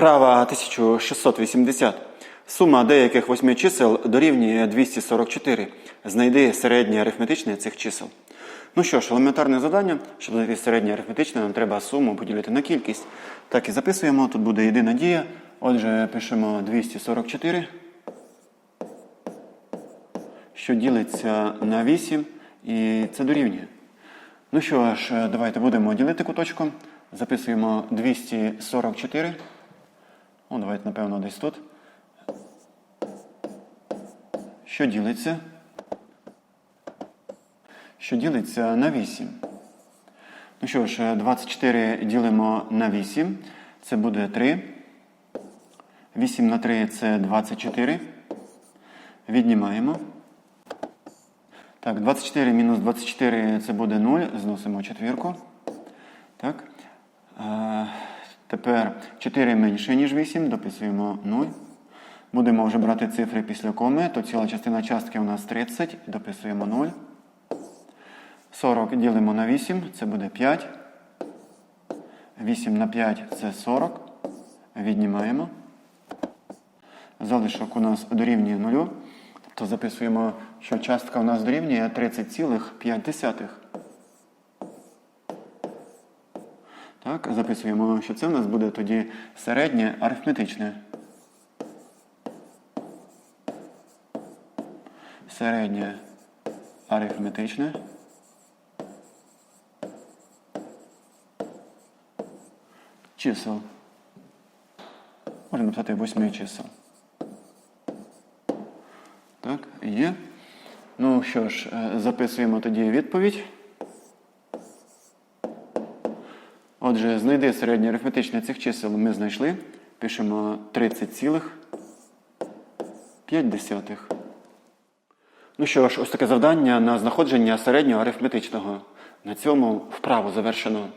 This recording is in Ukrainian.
Вправа 1680. Сума деяких восьми чисел дорівнює 244. Знайди середнє арифметичне цих чисел. Ну що ж, елементарне завдання. Щоб знайти середнє арифметичне, нам треба суму поділити на кількість. Так і записуємо. Тут буде єдина дія. Отже, пишемо 244, що ділиться на 8, і це дорівнює. Ну що ж, давайте будемо ділити куточком. Записуємо 244. О, давайте, напевно, десь тут. Що ділиться? Що ділиться на 8. Ну що ж, 24 ділимо на 8. Це буде 3. 8 на 3 це 24. Віднімаємо. Так, 24 мінус 24 це буде 0. Зносимо четвірку. Так. Тепер 4 менше, ніж 8, дописуємо 0. Будемо вже брати цифри після коми, то ціла частина частки у нас 30, дописуємо 0. 40 ділимо на 8, це буде 5. 8 на 5 це 40. Віднімаємо. Залишок у нас дорівнює 0. Тобто записуємо, що частка у нас дорівнює 30,5. Так, записуємо, що це у нас буде тоді середнє арифметичне. Середнє арифметичне. Чисел. Можна написати восьми чисел. Так, є. Ну що ж, е, записуємо тоді відповідь. Отже, знайди середнє арифметичне цих чисел ми знайшли. Пишемо 30,5. Ну що ж, ось таке завдання на знаходження середнього арифметичного. На цьому вправу завершено.